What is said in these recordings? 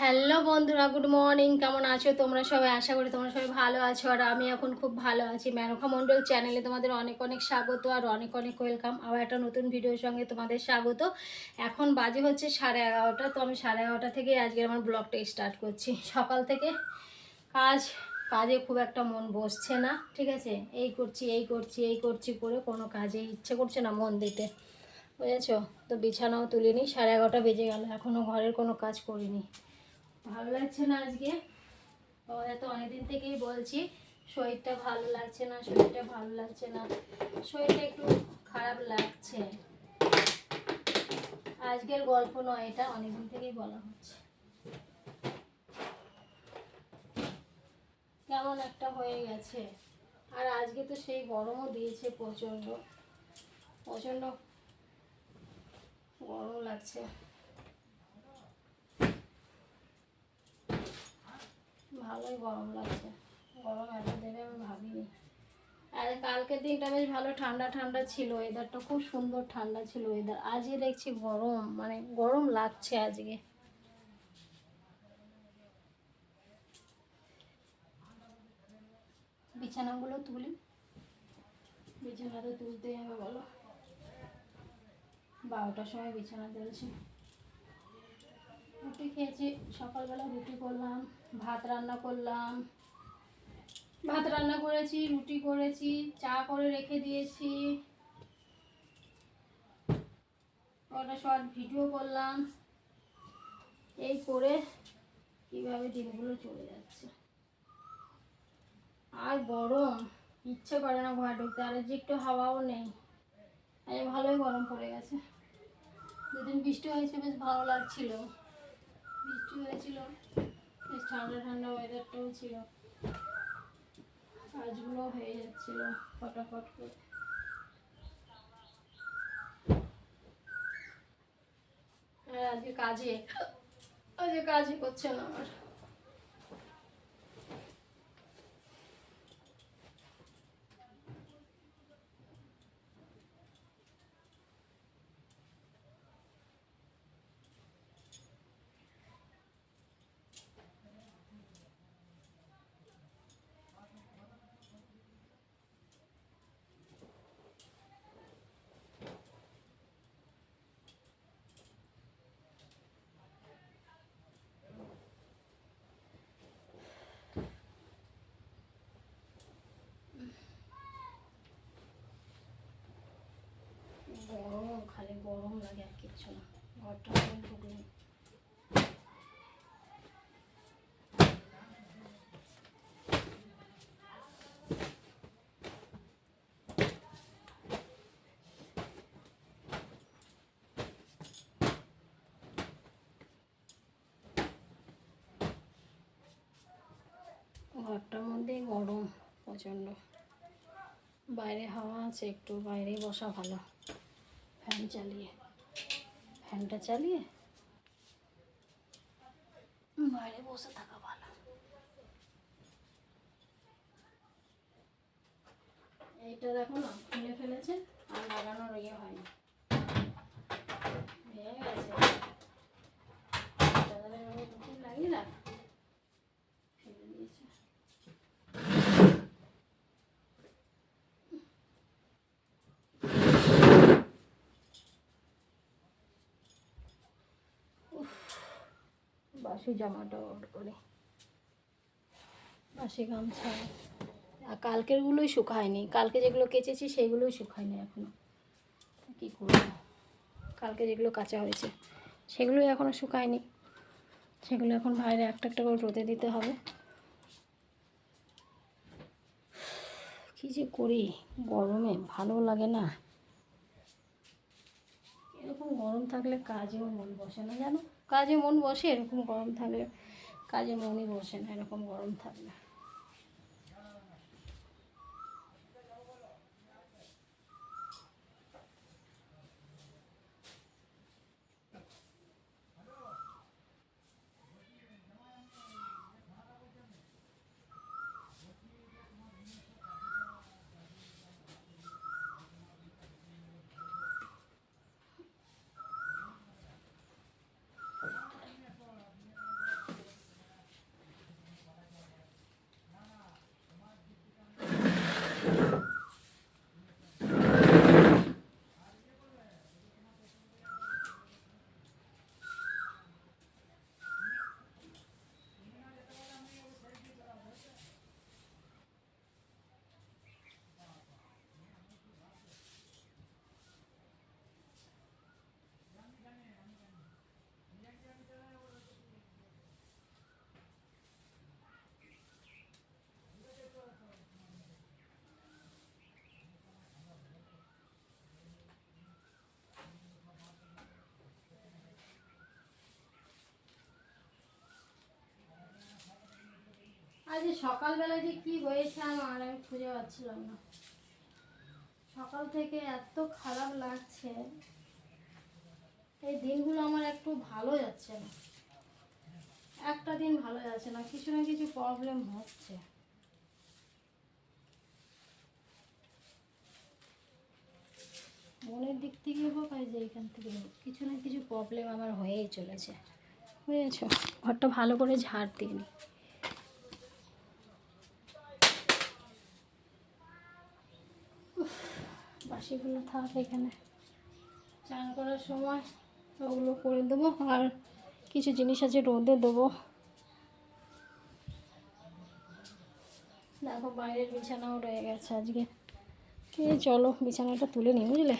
Hello বন্ধুরা good morning কেমন আছো তোমরা সবাই? আশা করি তোমরা সবাই ভালো আছো। আর আমি এখন খুব ভালো আছি। মেনকা মণ্ডল চ্যানেলে তোমাদের অনেক অনেক স্বাগত আর অনেক অনেক ওয়েলকাম আবার একটা নতুন ভিডিওর সঙ্গে তোমাদের স্বাগত। এখন বাজে হচ্ছে সাড়ে এগারোটা, তো আমি সাড়ে এগারোটা থেকে আজকে আমার ব্লগটা স্টার্ট করছি। সকাল থেকে কাজ, কাজে খুব একটা মন বসছে না, ঠিক আছে? এই করছি এই করছি এই করছি করে কোনো কাজে ইচ্ছে করছে না মন দিতে। বুঝেছ? তো বিছানাও তুলিনি, সাড়ে এগারোটা বেজে গেল। এখনও ঘরের কোনো কাজ করিনি। ভালো লাগছে না আজকে? তোমাদের তো অনেকদিন থেকেই বলছি, শরীরটা ভালো লাগছে না, শরীরটা ভালো লাগছে না, শরীরটা একটু খারাপ লাগছে। আজকের গল্প নয়, এটা অনেকদিন থেকেই বলা হচ্ছে। কেমন একটা হয়ে গেছে। আর আজকে তো সেই গরমও দিয়েছে প্রচণ্ড প্রচণ্ড গরম লাগছে। ভালোই গরম লাগছে। গরম এত দেবে আমি ভাবিনি। আর কালকের দিনটা বেশ ভালো, ঠান্ডা ঠান্ডা ছিল। ওয়েদারটা খুব সুন্দর ঠান্ডা ছিল ওয়েদার আজকে দেখছি গরম মানে গরম লাগছে আজকে। বিছানাগুলো তুলি। বিছানা তো তুলতেই হবে, বলো। বারোটার সময় বিছানা তুলছি। খেয়েছি, সকালবেলা রুটি করলাম, ভাত রান্না করলাম। ভাত রান্না করেছি, রুটি করেছি, চা করে রেখে দিয়েছি। ওটা শর্ট ভিডিও করলাম। এই করে কীভাবে দিনগুলো চলে যাচ্ছে। আর গরম, ইচ্ছে করে না ঘরে ঢুকতে, আর যে একটু হাওয়াও নেই। আজ ভালোই গরম পড়ে গেছে। দুদিন বৃষ্টি হয়েছে, বেশ ভালো লাগছিল। হয়েছিল। বেশ ঠান্ডা ঠান্ডা ওয়েদারটাও ছিল। কাজগুলো হয়ে যাচ্ছিল ফটাফট করে। আজকে কাজে, আজকে কাজই করছে না আমার গরম খালি গরম লাগে আর না। ঘরটা ঘরটার মধ্যে গরম, প্রচণ্ড। বাইরে হাওয়া আছে, একটু বাইরেই বসা ভালো। ফ্যান চালিয়ে। ফ্যানটা চালিয়ে। বাইরে বসে থাকা ভালো। এইটা দেখো না, খুলে ফেলেছে, আর লাগানোর ইয়ে হয়নি। বাসি জামাটা অর্ডার করে বাসি গামছা। আর কালকেরগুলোই শুকায়নি। কালকে যেগুলো কেচেছি সেইগুলোই শুকায়নি এখনও। কী করব? কালকে যেগুলো কাঁচা হয়েছে, সেগুলোই এখনও শুকায়নি। সেগুলো এখন বাইরে একটা একটা করে রোদে দিতে হবে। কী যে করি? গরমে ভালো লাগে না। এরকম গরম থাকলে কাজেও মন বসে না, জানো? কাজে মন বসে এরকম গরম থাকলে কাজে মনই বসে না এরকম গরম থাকলে। আজকে সকালবেলা যে কি হয়েছে আমার আমি খুঁজে পাচ্ছিলাম না। সকাল থেকে এত খারাপ লাগছে। এই দিনগুলো আমার একটু ভালো যাচ্ছে না। একটা দিন ভালো যাচ্ছে না কিছু না কিছু প্রবলেম হচ্ছে। মনের দিক থেকে হোক আর যে এইখান থেকে হোক কিছু না কিছু প্রবলেম আমার হয়েই চলেছে। বুঝেছ? ঘরটা ভালো করে ঝাড় দিইনি উফ, বাসিগুলো থাক এখানে চান করার সময় ওগুলো করে দেবো আর কিছু জিনিস আছে রোদে দেবো। দেখো বাইরের বিছানাও রয়ে গেছে আজকে। চলো বিছানাটা তুলে নিই, বুঝলে?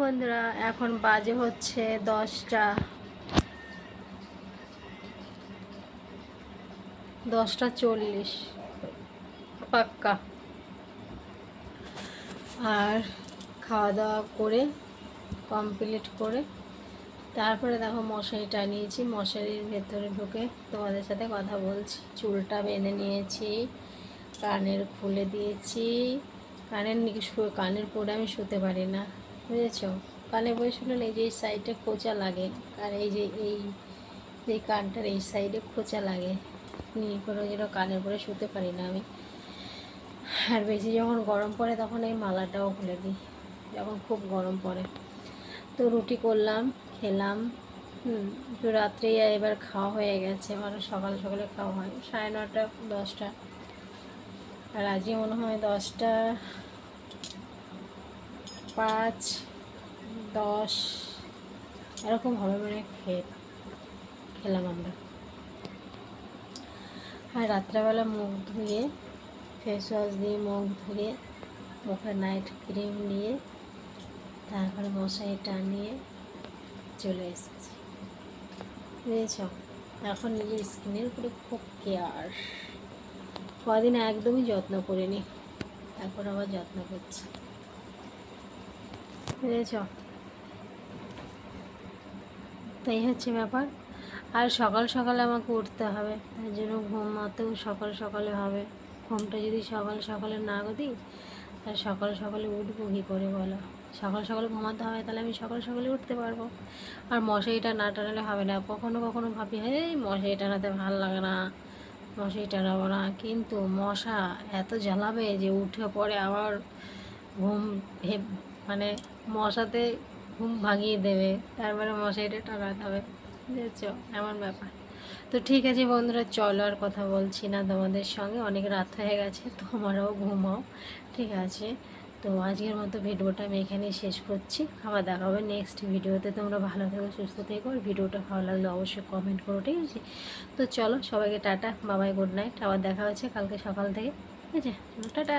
বন্ধুরা, এখন বাজে হচ্ছে দশটা। দশটা চল্লিশ। পাক্কা। আর খাওয়া দাওয়া করে কমপ্লিট করে, তারপরে দেখো মশারি টানিয়েছি মশারির ভেতরে ঢুকে তোমাদের সাথে কথা বলছি। চুলটা বেঁধে নিয়েছি, কানের খুলে দিয়েছি। কানের কানের পরে আমি শুতে পারি না। বুঝেছ? কানে বই শুনলে এই যে এই সাইডে খোঁচা লাগে, আর এই যে এই যে কানটার এই সাইডে খোঁচা লাগে। নিয়ে কোনো যেন কানের পরে শুতে পারি না আমি। আর বেশি যখন গরম পড়ে তখন এই মালাটাও খুলে দিই, যখন খুব গরম পড়ে। তো রুটি করলাম, খেলাম, হুম, তো রাত্রে এবার খাওয়া হয়ে গেছে মানে সকালে সকালে খাওয়া হয়। সাড়ে নটা দশটা। আর আজকে মনে হয় দশটা পাঁচ, দশ, এরকম হবে মানে খেয়ে খেলাম আমরা। আর রাত্রেবেলা মুখ ধুয়ে ফেস ওয়াশ দিয়ে মুখ ধুয়ে, মুখে নাইট ক্রিম নিয়ে, তারপরে মশারি টানিয়ে চলে এসেছি। বুঝেছ? এখন নিজের স্কিনের উপরে খুব কেয়ার কদিন একদমই যত্ন করিনি, তারপর আবার যত্ন করছি। বুঝেছ তাই হচ্ছে ব্যাপার। আর সকাল সকালে আমাকে উঠতে হবে। তার জন্য ঘুমাতেও সকাল সকালে হবে। ঘুমটা যদি সকাল সকালে না দিই তাহলে সকাল সকালে উঠবো কী করে বলো? সকাল সকালে ঘুমাতে হবে, তাহলে আমি সকাল সকালে উঠতে পারব। আর মশারিটা না টানালে হবে না। কখনো কখনো ভাবি এই মশারি টানাতে ভালো লাগে না। মশারি টানাবো না। কিন্তু মশা এত জ্বালাবে যে উঠে পড়ে আবার ঘুম মানে মশাতে ঘুম ভাঙিয়ে দেবে, তারপরে মশারিটা টানাতে হবে। বুঝেছ? এমন ব্যাপার। তো ঠিক আছে বন্ধুরা, চলো আর কথা বলছি না তোমাদের সঙ্গে। অনেক রাত হয়ে গেছে, তোমারও ঘুমাও। ঠিক আছে? তো আজকের মতো ভিডিওটা আমি এখানেই শেষ করছি। আবার দেখা হবে নেক্সট ভিডিওতে। তোমরা ভালো থেকো, সুস্থ থেকো। আর ভিডিওটা ভালো লাগলে অবশ্যই কমেন্ট করো, ঠিক আছে? তো চলো, সবাইকে টাটা, বাবাই গুড নাইট আবার দেখা হচ্ছে কালকে সকাল থেকে। ঠিক আছে? টাটা!